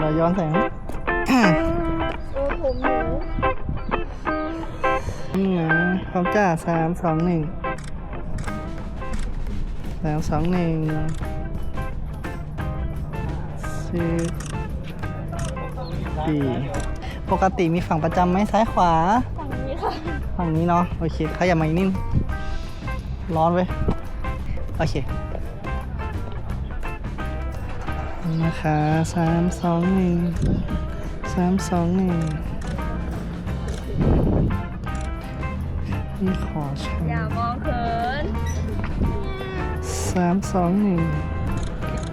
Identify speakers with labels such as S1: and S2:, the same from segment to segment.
S1: เราย้อนแสง
S2: โอ้ผมหนู
S1: นี่ไงพร้อมจ้าสามสองหนึ่งสามสองหนึ่งสิบสี่ปกติมีฝั่งประจำไหมซ้ายขวา
S2: ฝั่งนี้ค่ะ
S1: ฝั่งนี้เนาะ โอเคขยับมาอีกนิดร้อนเว้ย โอเค นี่นะคะสามสองหนึ่งสามสองหนึ่งนี่ขอใช้
S2: อย่ามองเขิน
S1: สามสองหนึ่ง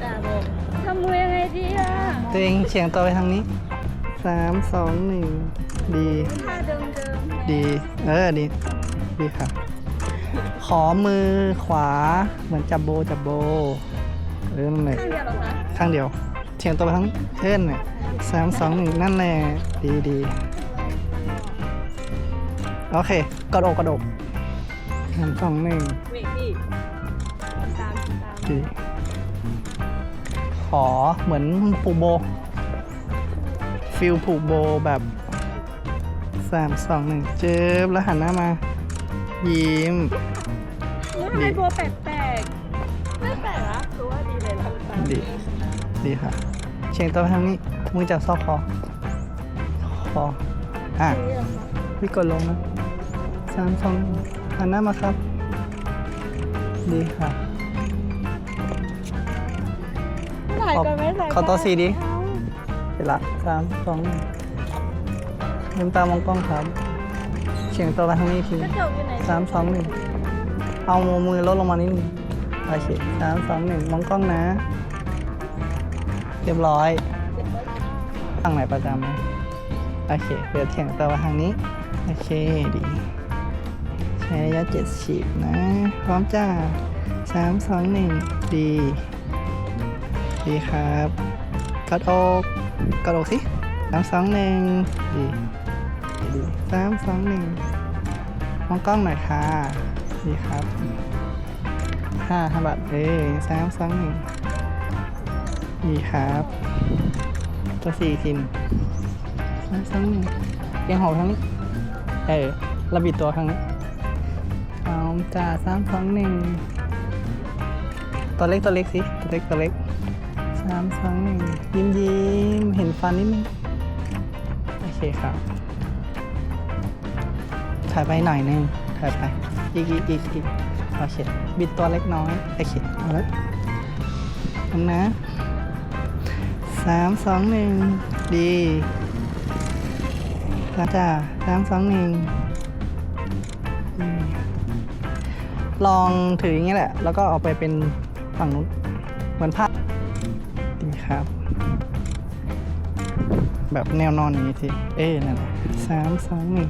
S2: ตาบอกทำมือยังไงดีอะ
S1: ตัวเองเฉียงตัวไปทางนี้สามสองหนึ่งดี
S2: ท่าเดิมเดิม
S1: ดีเออดีดีค่ะขอมือขวาเหมือนจับโบจับโบเออนั่นแหละ
S2: ข้างเดียวเหรอคะ
S1: ข้างเดียวเฉียงตัวไปทั้งเช่นเนี่ยสามสองหนึ่งนั่นแหละดีดีโอเค กระโดดกระโดดสามสองหนึ่ง
S2: เวกพี่ตามตาม
S1: ดีขอเหมือนผูกโบ ฟิลผูกโบแบบสามสองหนึ่งเจิบแล้วหันหน้ามา ยิ้ม
S2: นี่ทำไมบัวแปลก ดี
S1: ค่ะ เฉียงตัวไปทางนี้มือจับซอกคอคออะ
S2: ดีเหรอคะ
S1: พี่กดลงนะสามสองหนึ่งหันหน้ามาครับ ดีค่ะ
S2: ถ่ายก่อนไหมถ่าย
S1: ขอตัวสี่ดิ
S2: เอา
S1: เสร็จละสามสองหนึ่งลืมตามองกล้องครับ เฉียงตัวไปทางนี้ที
S2: กระจกอยู่ไหน
S1: สามสองหนึ่งเอามือลดลงมานิดนึงโอเคสามสองหนึ่งมองกล้องนะ เรียบร้อยทางไหนประจำไหมโอเคเดี๋ยวเฉียงตัวไปทางนี้ โอเคดี ใช้ระยะเจ็ดสิบนะ พร้อมจ้าสามสองหนึ่งดี ดีครับกระโดกกระโดกสิสามสองหนึ่งดีดีสามสองหนึ่งมองกล้องหน่อยค่ะ ดีครับห้าห้าบาทเอ้ยสามสองหนึ่ง ดีครับตัวสี่ทิมสามสองหนึ่งเอียงหัวทางนี้เออระบิดตัวทางนี้พร้อมจ้าสามสองหนึ่งตัวเล็กตัวเล็กสิตัวเล็กตัวเล็กสามสองหนึ่งยิ้มยิ้มเห็นฟันนิดนึงโอเคครับถ่ายไปหน่อยนึงถ่ายไปอีกอีกอีกอีกโอเคบิดตัวเล็กน้อยโอเคเอาละทำนะ สามสองหนึ่งดีแล้วจ้าสามสองหนึ่งลองถืออย่างนี้แหละ แล้วก็เอาไปเป็นฝั่งนู้นเหมือนภาดีครับ แบบแนวนอนอย่างนี้ทีเอ้นั่นแหละสามสองหนึ่ง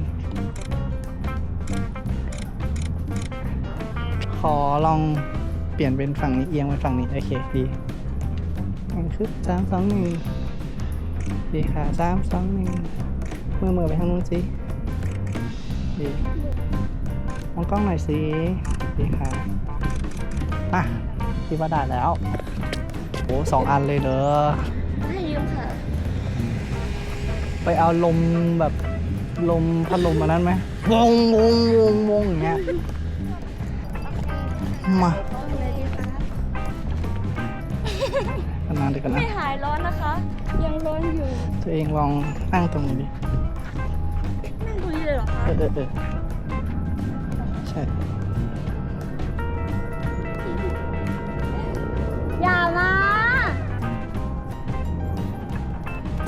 S1: ขอลองเปลี่ยนเป็นฝั่งนี้เอียงเป็นฝั่งนี้ โอเค ดี อันคือสามสองหนึ่งดีค่ะสามสองหนึ่งมือมือไปทางนู้นสิดีมองกล้องหน่อยสิดีค่ะอะพี่ว่าได้แล้วโอ้สองอันเลยเด้อ
S2: ให้ยืมค่ะ
S1: ไปเอาลมแบบลมพัดลมมานั้นไหมวงวงวงวงอย่างเงี้ยมาาย
S2: ร้อนนะคะ ยังร้อนอยู่
S1: ตัวเองลองนั่งตรงนี้ดิ
S2: นั่งตรงนี้เลยเหรอคะ
S1: เออเออเออใช่
S2: อย่ามา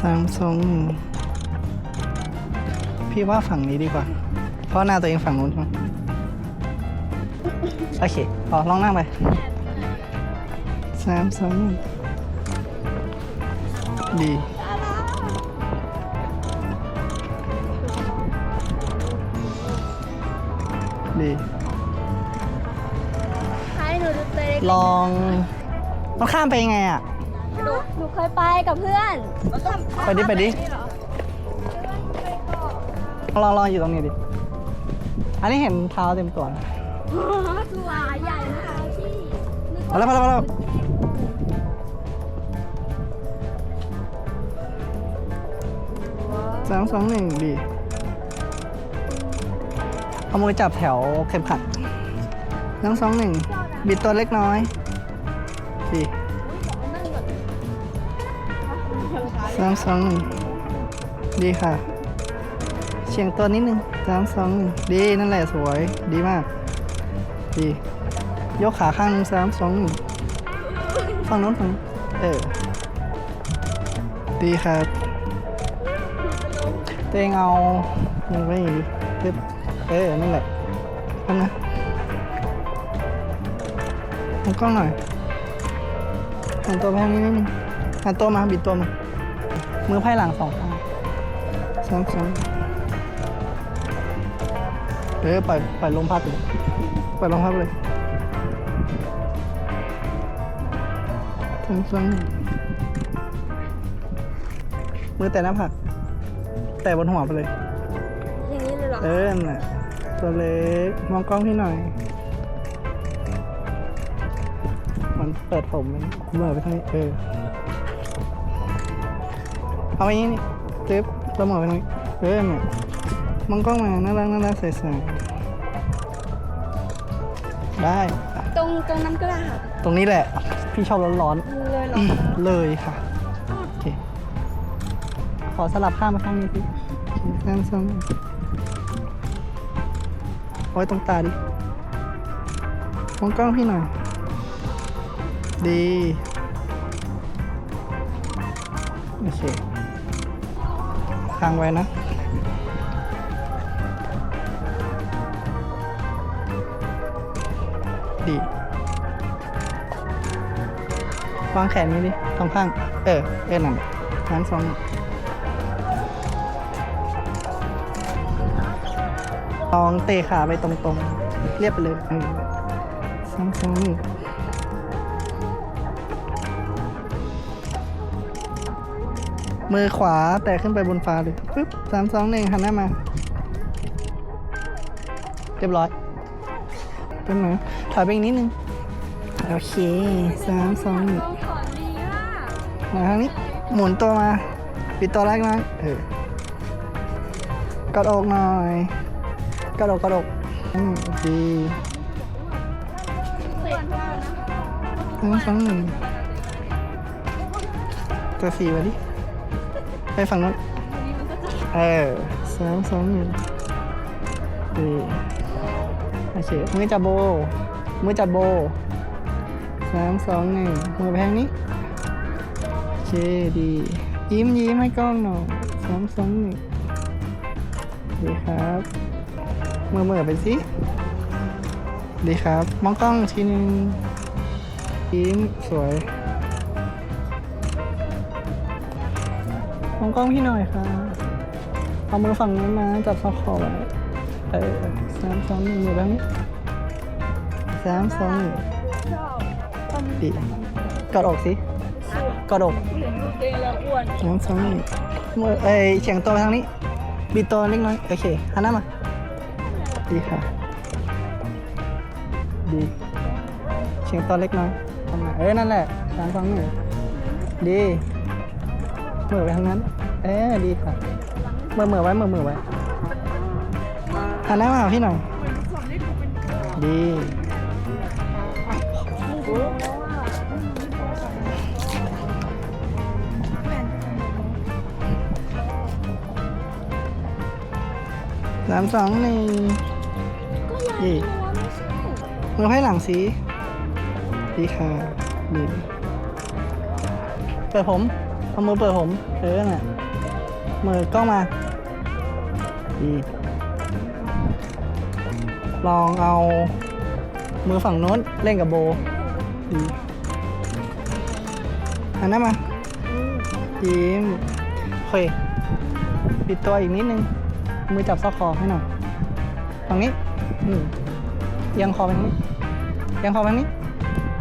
S1: สามสองหนึ่งพี่ว่าฝั่งนี้ดีกว่า เพราะหน้าตัวเองฝั่งนู้นใช่ไหมโอเคพอลองนั่งไปสามสองหนึ่ง ดี ดี
S2: ให้หนูดูตัวเล็ก
S1: ลอง มันข้ามไปยังไงอะ
S2: หนูหนูเคยไปกับเพื่อน
S1: ไปดิไปดิ ลองลองอยู่ตรงนี้ดิ อันนี้เห็นเท้าเต็มตัวนะ
S2: ตัวใหญ่นะคะพี่นึก
S1: มาแล้วมาแล้วมาแล้ว สามสองหนึ่งดีเอามือจับแถวเข็มขัดสามสองหนึ่งบิดตัวเล็กน้อยดีสามสองหนึ่งดีค่ะ เฉียงตัวนิดนึงสามสองหนึ่งดีนั่นแหละสวยดีมาก ดี ยกขาข้างหนึ่งสามสองหนึ่งฝั่งโน้นฝั่งเออ ดีครับ เองเอามือไว้อย่างนี้ปึ๊บเออนั่นแหละทำนะมองกล้องหน่อยหันตัวไปทางนี้นิดนึงหันตัวมาบิดตัวมา มือไพ่หลังสองข้างสองสองเออปล่อยปล่อยลมพัดเลยปล่อยลมพัดเลยสองสองมือแต่หน้าผาก แต่บนหัวไปเลย
S2: อย่างนี้เลยเหรอ
S1: เออน่ะตัวเล็กมองกล้องพี่หน่อยมันเปิดผมมันเหมื่อไปทางนี้เออเอาไปนี้นี่ตึ๊บเราเหมื่อไปทางนี้เออเนี่ยมองกล้องมาน่ารักน่ารักใสๆได้
S2: ตรงตรงนั้นก็ได้ค่ะ
S1: ตรงนี้แหละ พี่ชอบร้อน
S2: เลยเหรอ
S1: ๆ เลยค่ะโอเคข อสลับข้างมาข้างนี้สิข้างซ้ำเอาไว้ตรงตาดิมองกล้องพี่หน่อย ดี โอเคค้างไว้นะดีวางแขนนี้ดิสองข้าง เออ เออนั่นนั้นสอง ลองเตะขาไปตรงๆ เรียบไปเลยเออสองสองหนึ่งมือขวาแตะขึ้นไปบนฟ้าเลยปึ๊บสามสองหนึ่งหันหน้ามา เรียบร้อยเป็นไหมถอยไปอีกนิดนึง โอเคสามสองหนึ่งมาทางนี้ หมุนตัวมา ปิดตัวแรกน้อยเออกดอกหน่อย กอดอกกอดกอืมดี
S2: เสร็จว่านะ
S1: สองหนึ่งตัวสี่มาดิ ไปฝั่งนู้นเออสามสองหนึ่งดีโอเคมือจับโบ มือจับโบสามสองหนึ่งมือไปทางนี้โอเคดี ยิ้มยิ้มให้กล้องหน่อยสามสองหนึ่งดีครับ เมื่อเมื่อไปสิดีครับ มองกล้องทีนึงยิ้มสวย มองกล้องพี่หน่อยค่ะเอามือฝั่งนี้มาจับซอกคอไว้เออสามสองหนึ่งอยู่แบบนี้สามสองหนึ่ง
S2: ชอบตอน
S1: ดีกอดอกสิกอดอก
S2: เห็นตัวเองแล้วอ้วน
S1: สามสองหนึ่งมือเอ้ยเฉียงตัวไปทางนี้บิดตัวเล็กน้อย โอเคหันหน้ามา ดีค่ะ ดีเฉียงตัวเล็กน้อยทำไงเอ้ยนั่นแหละสามสองหนึ่งดีเมือไปทางนั้น เอ้ยดีค่ะมือมือไว้มือมือไว้หันหน้ามาหาพี่หน่อย ดี สามสองหนึ่ง
S2: ก็ยัง
S1: ดี
S2: ตัวไม่ใช่
S1: มือไพ่หลังสีดีค่ะดีเปิดผม เอามือเปิดผม เออน่ะมือกล้องมาดีลองเอามือฝั่งโน้นเล่นกับโบดีหันหน้ามายิ้มโอเคปิดตัวอีกนิดนึง มือจับซอกคอให้หน่อยฝั่งนี้ เอียังคอไปทางนี้เอียังคอไปทางนี้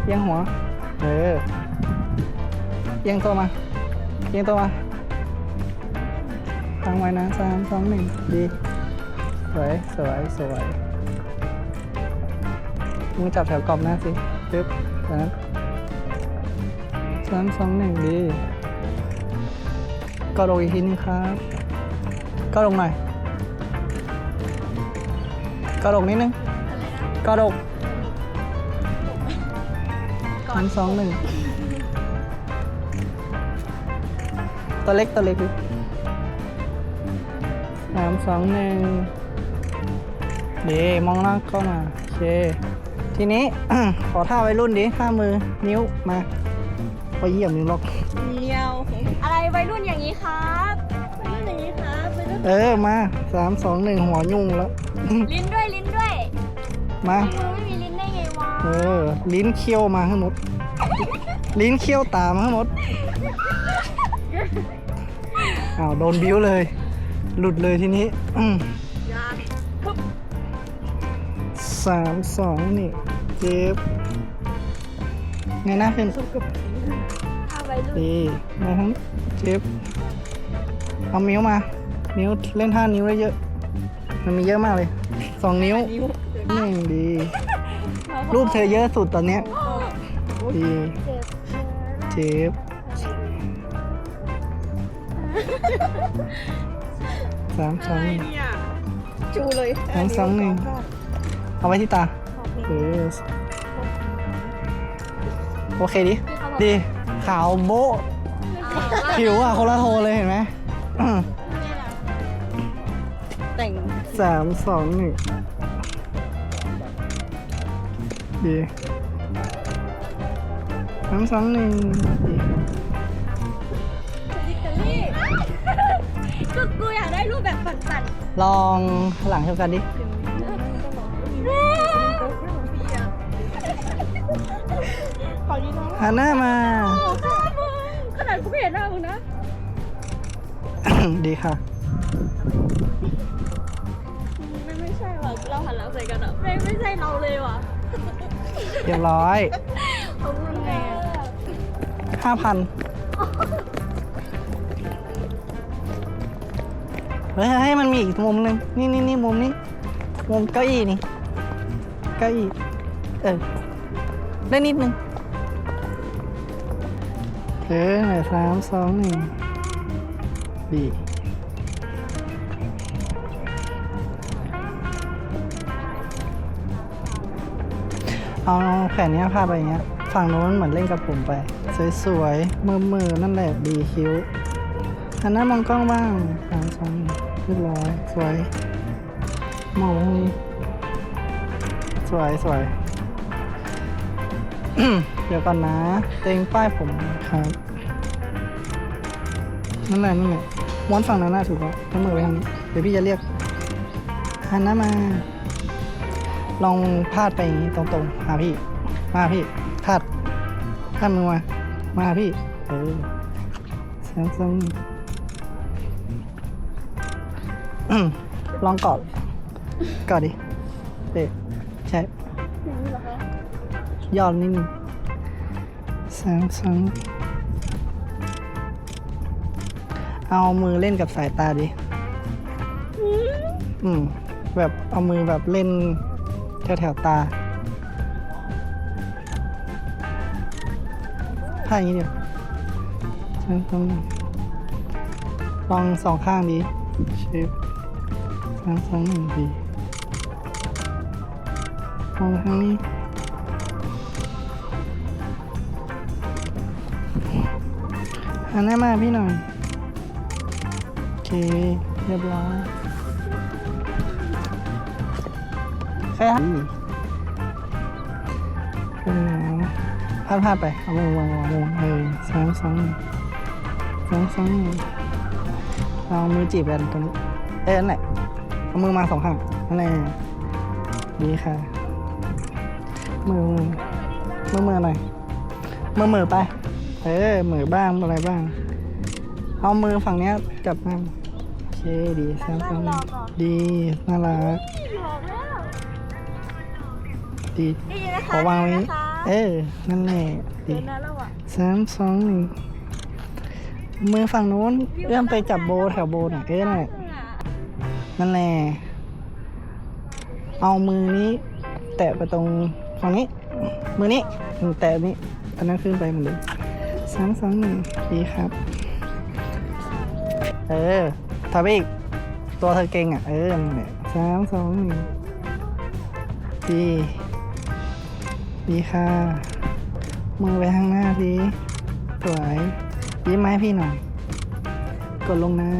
S1: เอียังหัว เออเอียังตัวมาเอียังตัวมาตั้งไว้นะสามสองหนึ่งดีสวยสวยสวยมือจับแถวกรอบหน้าสิปึ๊บสามสามสองหนึ่งดีกอดอกอีกทีนึงครับ ก็ลงหน่อย ก็ลงนิดนึงก็ลงสามสองหนึ่งตัวเล็กตัวเล็กดิสามสองหนึ่งเดมองหน้าก็มาโอเค ทีนี้ ขอท่าไว้รุ่นดิท่ามือนิ้วมาไปเยี่ยมนิ้วล็อก
S2: เดียว อะไรวัยรุ่นอย่างนี้ครับวัยรุ่นอย่างนี้ครับวัยรุ่น
S1: เออมาสามสองหนึ่งหัวยุ่งแล้ว
S2: ลิ้นด้วยลิ้นด้วย
S1: มา
S2: มือไม่มีลิ้นได้ไงวะ
S1: เออลิ้นเคี้ยวมาให้หมด ลิ้นเคี้ยวตามให้หมดอ้าวโดนบิ้วเลย หลุดเลยทีนี้อืม
S2: ยากปุ๊บ
S1: สามสองนี่เจ็บไงหน้าขึ้น
S2: ถ้าวัยรุ่น
S1: ดีมาทั้งเจ็บเอานิ้วมา นิ้วเล่นท่านิ้วได้เยอะ มันมีเยอะมากเลยสองนิ้ว
S2: นิ้ว
S1: หนึ่งดี รูปเธอเยอะสุดตอนเนี้ยดี
S2: เจ็บ
S1: เจ็บสามสองหนึ่ง
S2: เนี่ยจูเลย
S1: สามสองหนึ่งเอาไว้ที่ตาเออโอเคดิ ดี ขาวโบ๊ะผิวอะคนละโทนเลยเห็นไหมอืม
S2: แต่ง
S1: สามสองหนึ่ง ดีสามสองหนึ่งดี
S2: ดิกาลี่ก็กูอยากได้รูปแบบปั่น
S1: ลองหลังเท่ากันดิ
S2: ๆขอดีน้อง
S1: หันหน้ามา
S2: โอ้ ข้ามึงขนาดกูไม่เห็นหน้ามึงนะ
S1: ดีค่ะ
S2: ไม่ไม่ใช่ว่ะ เราหันหลังใส่กันอะ ไม่ไม่ใช่เราเลยว่ะ
S1: เรียบร้อย
S2: ขอบคุณไง
S1: ห้าพันเฮ้ยให้มันมีอีกมุมหนึ่งนี่นี่นี่มุมนี้มุมเก้าอี้นี่เก้าอี้เออได้นิดนึงเออหน่อยสามสองหนึ่งดี เอาแผ่นเนี้ยพาไปอย่างเงี้ย ฝั่งโน้นเหมือนเล่นกับผมไป สวยๆ มือๆ นั่นแหละดีคิ้วอันนั้นมองกล้องบ้างสามสองนึ่งเรียบร้อย สวยมองตรงนี้สวยสวยเดี๋ยวก่อนนะ เต็งป้ายผมครับ นั่นแหละนั่นแหละม้วนฝั่งนั้นน่าถูกแล้วทั้งมือไปทางนี้ เดี๋ยวพี่จะเรียกหันหน้ามา ลองพาดไปอย่างนี้ตรงๆหาพี่ มาพี่พาดพาดมือมา มาพี่ เออสามสงหนึ่งลองกอดกอดดิเด็ใช่ย่อนิดนึงสามสงเอามือเล่นกับสายตาดิ อืม แบบเอามือแบบเล่น แถวๆตาท่าอย่างนี้เดียวสามสองลองสองข้างดิเชฟสามสองหนึ่งดีลองข้างนี้หันหน้ามาพี่หน่อย โอเค เรียบร้อย ใช่ครับเป็นไงพลาดพลาดไป เอามือวางวางวางเออสองสองหนึ่งสองสองหนึ่งเอามือจีบกันตรงนี้ เอ้ยนั่นแหละเอามือมาสองข้างนั่นแหละดีค่ะ มือมือมือมือหน่อยมือมือไป เออมือบ้างอะไรบ้าง เอามือฝั่งเนี้ยจับมาโอเคดีสามสองหนึ่งดีน่ารัก
S2: หลอกแล้ว
S1: ดี
S2: ดีนะ
S1: ข
S2: คะ
S1: อวางไว้
S2: ดี
S1: นี้
S2: นะคะ
S1: เออนั่นแหละดี
S2: เดินหน้าแล้วอะ
S1: สามสองหนึ่งมือฝั่งนู้น เอื้อมไปจับโบแถวโบหน่อยเออนั่นแหละนั่นแหละเอามือนี้ แตะไปตรงฝั่งนี้ มือนี้อืมแตะนี้อันนั้นขึ้นไปเหมือนเดิมสามสองหนึ่งดีครับ เออถอยไปอีก ตัวเธอเก่งอะ เออนั่นแหละสามสองหนึ่งดี ดีค่ะ มือไปข้างหน้าดีสวยยิ้มไหมพี่หน่อย กดลงนะ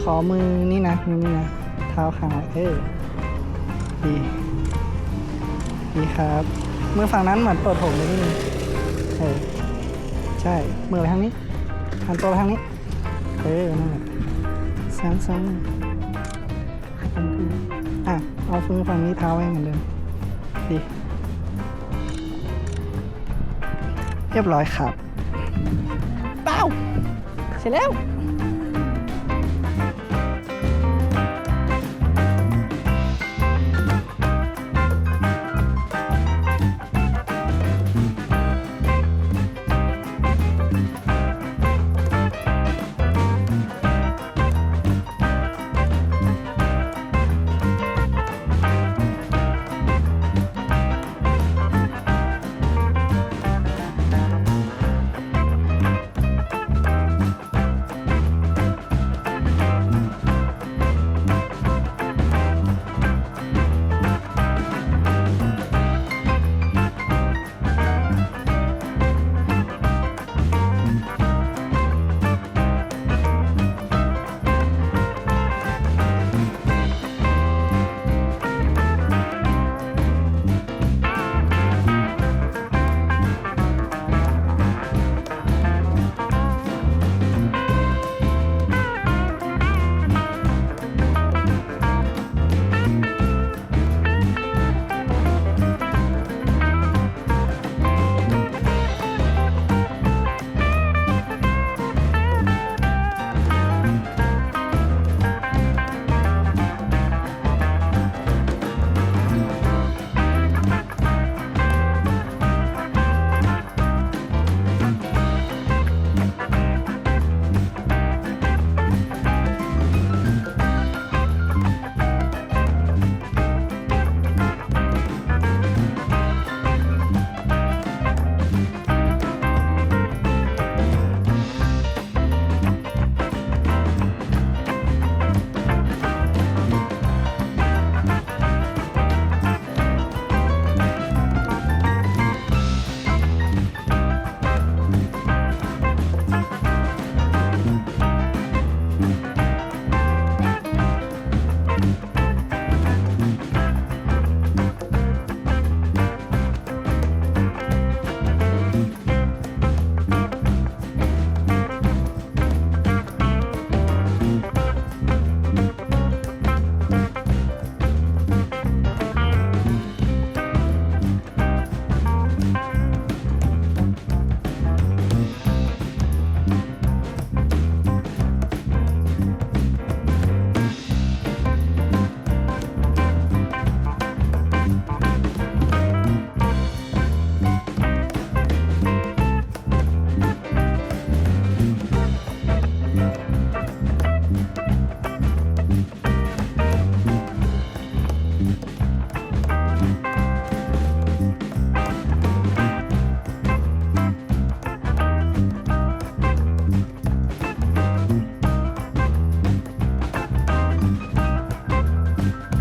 S1: ขอมือนี่นะมือนี่นะเท้าขาเออดีดีครับ มือฝั่งนั้นเหมือนเปิดผมเลยนี่เออใช่ มือไปทางนี้หันตัวไปทางนี้ เออนั่นแหละสามสองอะ เอาฟืนฝั่งนี้เท้าไว้เหมือนเดิมดีเรียบร้อยครับเป้าเสร็จแล้ว